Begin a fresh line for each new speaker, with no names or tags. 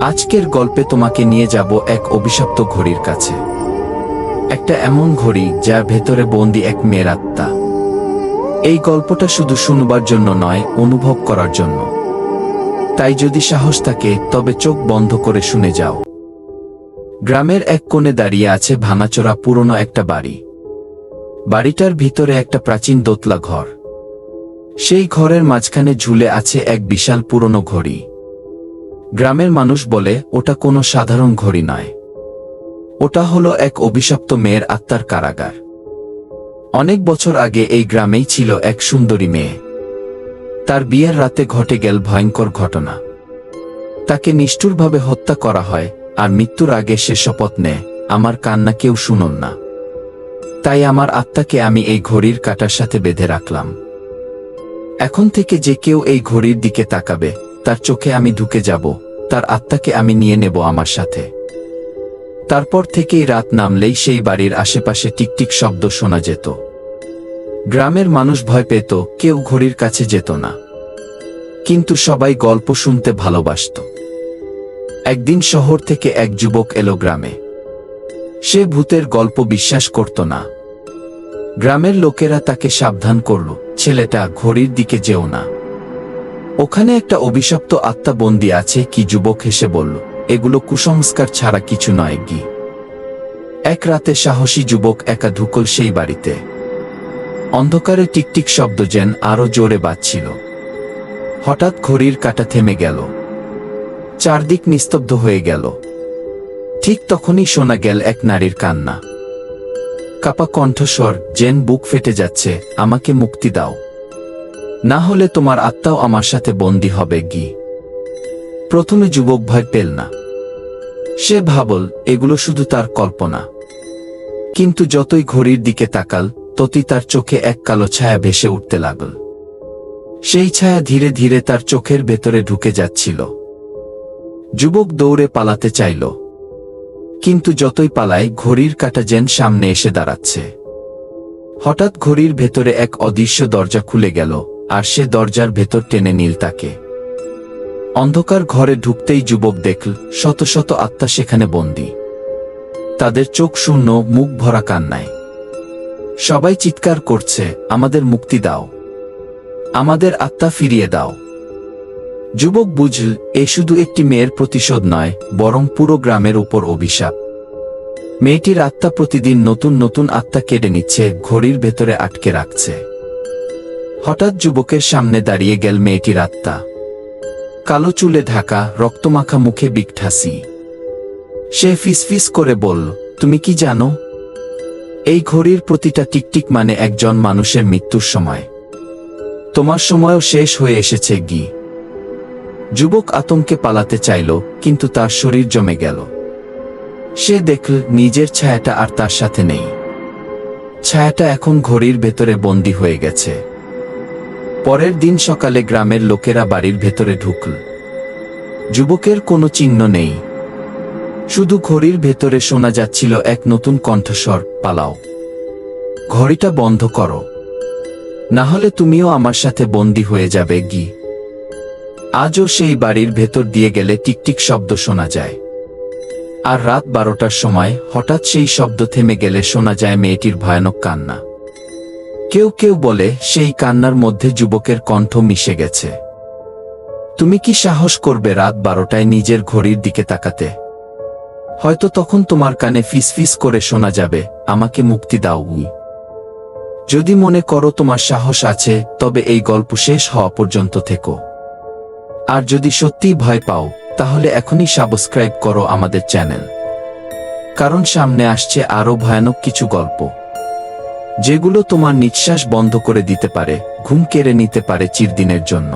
আজকের গল্পে তোমাকে নিয়ে যাব এক অভিশপ্ত ঘড়ির কাছে। একটা এমন ঘড়ি যার ভেতরে বন্দি এক মেয়ের আত্মা। এই গল্পটা শুধু শুনবার জন্য নয়, অনুভব করার জন্য। তাই যদি সাহস থাকে, তবে চোখ বন্ধ করে শুনে যাও। গ্রামের এক কোণে দাঁড়িয়ে আছে ভাঙাচোরা পুরনো একটা বাড়ি। বাড়িটার ভিতরে একটা প্রাচীন দোতলা ঘর। সেই ঘরের মাঝখানে ঝুলে আছে এক বিশাল পুরনো ঘড়ি। গ্রামের মানুষ বলে, ওটা কোনো সাধারণ ঘড়ি নয়। ওটা হলো এক অভিশপ্ত মেয়ের আত্মার কারাগার। অনেক বছর আগে এই গ্রামেই ছিল এক সুন্দরী মেয়ে। তার বিয়ের রাতে ঘটে গেল ভয়ঙ্কর ঘটনা। তাকে নিষ্ঠুরভাবে হত্যা করা হয়, আর মৃত্যুর আগে সে শপথ নেয়, আমার কান্না কেউ শুনুন না। তাই আমার আত্মাকে আমি এই ঘড়ির কাটার সাথে বেঁধে রাখলাম। এখন থেকে যে কেউ এই ঘড়ির দিকে তাকাবে তার চোখে আমি ঢুকে যাব, তার আত্মাকে আমি নিয়ে নেব আমার সাথে। তারপর থেকেই রাত নামলেই সেই বাড়ির আশেপাশে টিকটিক শব্দ শোনা যেত। গ্রামের মানুষ ভয় পেত, কেউ ঘড়ির কাছে যেত না। কিন্তু সবাই গল্প শুনতে ভালোবাসত। একদিন শহর থেকে এক যুবক এলো গ্রামে। সে ভূতের গল্প বিশ্বাস করত না। গ্রামের লোকেরা তাকে সাবধান করল, ছেলেটা ঘড়ির দিকে যেও না। ওখানে একটা অভিশপ্ত আত্মা বন্দি আছে কি যুবক হেসে বলল, এগুলো কুসংস্কার ছাড়া কিছু নয়, গি। এক রাতে সাহসী যুবক একা ঢুকল সেই বাড়িতে। অন্ধকারে টিকটিক শব্দ যেন আরও জোরে বাজছিল। হঠাৎ ঘড়ির কাটা থেমে গেল। চারদিক নিস্তব্ধ হয়ে গেল। ঠিক তখনই শোনা গেল এক নারীর কান্না। কাপা কণ্ঠস্বর জেন বুক ফেটে যাচ্ছে, আমাকে মুক্তি দাও। না হলে তোমার আত্মাও আমার সাথে বন্দী হবে গি। প্রথমে যুবক ভয় পেল না। সে ভাবল, এগুলো শুধু তার কল্পনা। কিন্তু যতই ঘড়ির দিকে তাকাল, ততই তার চোখে এক কালো ছায়া ভেসে উঠতে লাগল। সেই ছায়া ধীরে ধীরে তার চোখের ভেতরে ঢুকে যাচ্ছিল। যুবক দৌড়ে পালাতে চাইল। কিন্তু যতই পালায়, ঘড়ির কাটা যেন সামনে এসে দাঁড়াচ্ছে। হঠাৎ ঘড়ির ভেতরে এক অদৃশ্য দরজা খুলে গেল। আর সে দরজার ভেতর টেনে নীল তাকে। অন্ধকার ঘরে ঢুকতেই যুবক দেখল, শত শত আত্মা সেখানে বন্দী। তাদের চোখ শূন্য, মুখ ভরা কান্নায়। সবাই চিৎকার করছে, আমাদের মুক্তি দাও। আমাদের আত্মা ফিরিয়ে দাও। যুবক বুঝল, এ শুধু একটি মেয়ের প্রতিশোধ নয়, বরং পুরো গ্রামের উপর অভিশাপ। মেয়েটির আত্মা প্রতিদিন নতুন নতুন আত্মা কেড়ে নিচ্ছে, ঘড়ির ভেতরে আটকে রাখছে। হঠাৎ যুবকের সামনে দাঁড়িয়ে গেল মেয়েটির আত্মা। কালো চুলে ঢাকা, রক্তমাখা মুখে বিকঠাসি সে ফিসফিস করে বলল, তুমি কি জানো? এই ঘড়ির প্রতিটা টিকটিক মানে একজন মানুষের মৃত্যুর সময়। তোমার সময়ও শেষ হয়ে এসেছে, গি যুবক আতঙ্কে পালাতে চাইল, কিন্তু তার শরীর জমে গেল। সে দেখল, নিজের ছায়াটা আর তার সাথে নেই। ছায়াটা এখন ঘড়ির ভেতরে বন্দী হয়ে গেছে। পরের দিন সকালে গ্রামের লোকেরা বাড়ির ভেতরে ঢুকল। যুবকের কোনো চিহ্ন নেই। শুধু ঘড়ির ভেতরে শোনা যাচ্ছিল এক নতুন কণ্ঠস্বর, পালাও। ঘড়িটা বন্ধ করো। না হলে তুমিও আমার সাথে বন্দী হয়ে যাবে, গি। আজও সেই বাড়ির ভেতর দিয়ে গেলে টিকটিক শব্দ শোনা যায়। আর রাত বারোটার সময় হঠাৎ সেই শব্দ থেমে গেলে শোনা যায় মেয়েটির ভয়ানক কান্না। কেউ কেউ বলে, সেই কান্নার মধ্যে যুবকের কণ্ঠ মিশে গেছে। তুমি কি সাহস করবে রাত বারোটায় নিজের ঘড়ির দিকে তাকাতে? হয়তো তখন তোমার কানে ফিসফিস করে শোনা যাবে, আমাকে মুক্তি দাও উই। যদি মনে করো তোমার সাহস আছে, তবে এই গল্প শেষ হওয়া পর্যন্ত থেকো। আর যদি সত্যিই ভয় পাও, তাহলে এখনই সাবস্ক্রাইব করো আমাদের চ্যানেল। কারণ সামনে আসছে আরও ভয়ানক কিছু গল্প। যেগুলো তোমার নিঃশ্বাস বন্ধ করে দিতে পারে ঘুম কেড়ে নিতে পারে চিরদিনের জন্য।